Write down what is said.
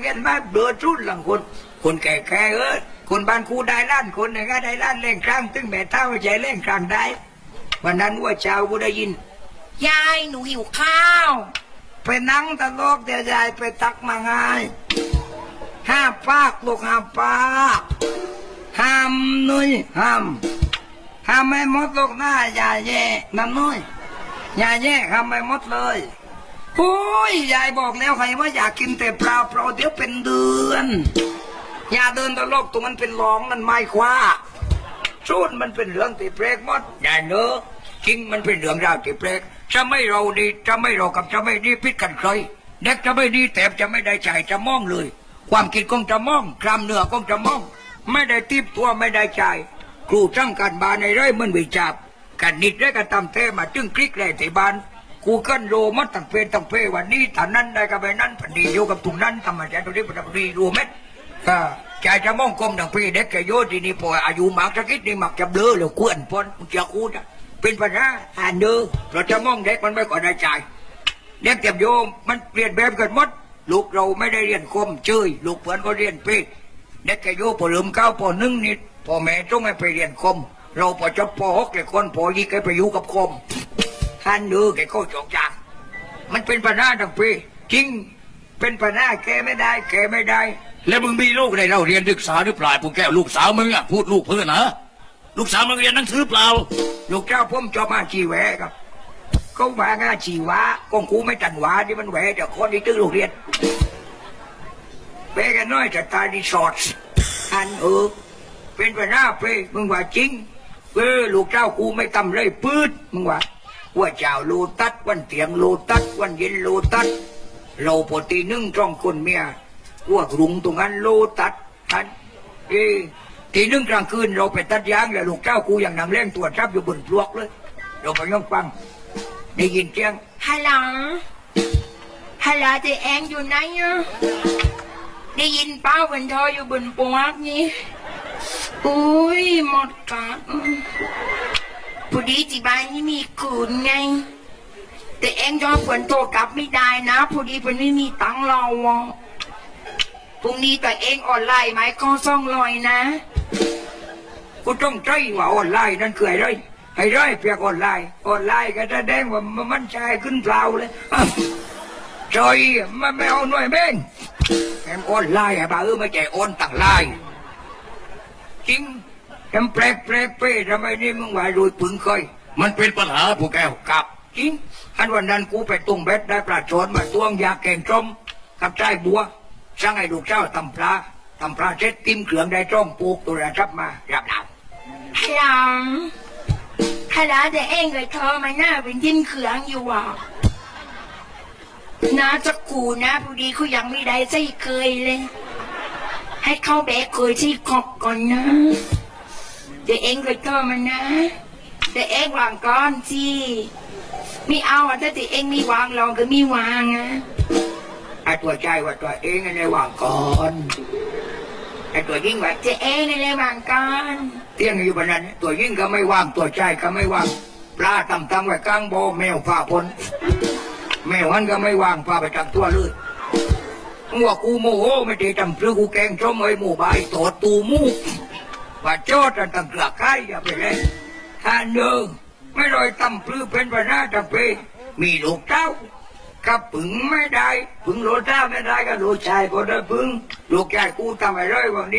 เรียนมาเดือดรุ่นหลังคน คนแก่ๆเออคนบ้านครูได้ล้านคนเนี่ยก็ได้ล้านเล่งครั้งตึงแม่เท่าใจเล่งครั้งได้ วันนั้นว่าเช้ากูได้ยิน ยายหนูหิวข้าว ไปนั่งตะโลกเดี๋ยวยายไปตักมาไงห้าปากลูกห้าปากห้ามนุ้ยห้ามห้ามไม่หมดลูกหน้าอย่าแย่นั่นนุ้ยอย่าแย่ห้ามไม่หมดเลย โอ้ยยายบอกแล้วใครว่าอยากกินแต่ปลาเปล่าเดี๋ยวเป็นเดือนอย่าเดินตะลกตรงมันเป็นหลองมันไม่คว้าส่วนมันเป็นเรื่องที่แปลกหมดย่าเนอะจริงมันเป็นเรื่องราวที่แปลกจะไม่เราดีจะไม่เรากับจะไม่ดีพิษกันใครเด็กจะไม่ดีแถบจะไม่ได้ใจจะมองเลย ความคิดคงจะมองกล้ามเนื้อคงจะมอง ไม่ได้ติบตัวไม่ได้ใจครูจ้างการบานในไร่มันวิจับกันนิดได้กันตำเทมาจึงคลิกเลยที่บาน กูเกินโรมัดตั้งเพตั้งเพวันนี้ฐานนั้นได้กับไปนั้นพันดีอยู่กับตุงนั้นทำมาจากตรงนี้พันดีรู้ไหมก็ใจจะมองกลมดังพี่เด็กแกโยทีนี่พออายุมากสักนิดนี่มักจะเบลอหรือกวนปนมึงจะคูดอะเป็นปัญหาอ่านเด้อเราจะมองเด็กมันไม่ก่อนได้ใจเด็กเต็มโยมมันเปลี่ยนแบบกันหมดลูกเราไม่ได้เรียนคมเจยลูกเพื่อนก็เรียนปีเด็กแกโยพอลืมเก้าพอนึ่งนิดพ่อแม่ต้องให้ไปเรียนคม เราพอจบพอหกเลยคนพอยี่แกไปอยู่กับคม ฮันเด้อแกก็จอกจางมันเป็นปัญหาดังพี่จริงเป็นปัญหาแกไม่ได้ แกไม่ได้ แล้วมึงมีลูกในเราเรียนศึกษาหรือเปล่าปู่แก้วลูกสาวมึงอะพูดลูกเพื่อนนะลูกสาวมึงเรียนหนังสือเปล่า ลูกเจ้าผมจบมาชีแหวครับเขาว่างาชีวะกองกูไม่ตันวาที่มันแหวเดี๋ยวคนที่ตื้อลูกเรียนเปกันน้อยจะตายดีสอดอันเออเป็นปหน้าเปมึงว่าจริงเออลูกเจ้ากูไม่ทำเลยปืดมึงว่า ว่าเจ้าโลตัดวันเตียงโลตัดวันเย็นโลตัดเราปกตินึ่งจ้องคนเมียว่ากรุงตรงนั้นโลตัดทันเอทีนึ่งกลางคืนเราไปตัดยางแล้วลูกเจ้ากูอย่างนางเล่งตัวจทับอยู่บนพลวกเลย เราไปย่องฟังได้ยินเสียงฮัลโหลฮัลโหลเจ๊แองอยู่ไหนอะได้ยินเป้าเป็นทออยู่บนปลวกนี่อุ้ยหมดกัด พอดีที่บ้านนี่มีขืนไง แต่เองจอฝนโทรกลับไม่ได้นะพอดีมันไม่มีตังค์เราอะพรุ่งนี้แต่เองออนไลน์ไหมก็ซ่องลอยนะ กูต้องใจว่าออนไลน์นั่นคืออะไรไอ้ไรเปียกออนไลน์ออนไลน์ก็จะแดงว่ามันมันใจขึ้นเปล่าเลยอ้าวใจมันไม่เอาหน่วยแม่งแอมออนไลน์อะบ้าเออไม่ใจออนต่างไลน์จริง แอมแปลกแปลกเป้ทำไมนี่มึงว่าโดยปึงเคยมันเป็นปัญหาปู่แก้วกับจริงอันวันนั้นกูไปตุ้งเบ็ดได้ปลาชนมาตวงยาแกงส้มกับใจบัวสั่งให้ลูกเจ้าตำปลาตำปลาเช็ดติ้มเครื่องได้จ้องปลูกตัวระชับมารับดาวฮัลโหลฮัลโหลแต่เองเลยโทรมาหน้าเป็นทิ้นเขืองอยู่อะน้าจะกูนะพอดีเขายังไม่ได้ใส่เคยเลย ให้เข้าแบกเคยที่ขอบก่อนนะ แต่เองเลยโทรมานนะแต่เองวางก่อนสิไม่เอาอะถ้าแต่เองไม่วางลองก็ไม่วางอะไอ้ตัวใจว่าตัวเองไอ้ในวางก่อนไอ้ตัวยิ่งว่าแต่เองเลยวางก่อนเตี้ยงอยู่บนนั้น ตัวยิ่งก็ไม่ว่างตัวใจก็ไม่ว่างปลาตำตำไว้กลางโบแมวฝ่าพนแมวมันก็ไม่ว่างพาไปจับตัวเลยหัวกูโมโหไม่ได้จำเพื่อกูแกงชมไอ้หมู่ใบายโตดตูมูก ว่าโจอดอันตั้งกลักไก่อย่าไปเลยท่านเดิงไม่ลอยตำปลื้อเป็นปัญหาจะไปมีลูกเต้ากับปึงไม่ได้ปึงโลเต้าไม่ได้ก็ลูกชายก็ได้ปึงลูกชายกูทำอะไรวันนี้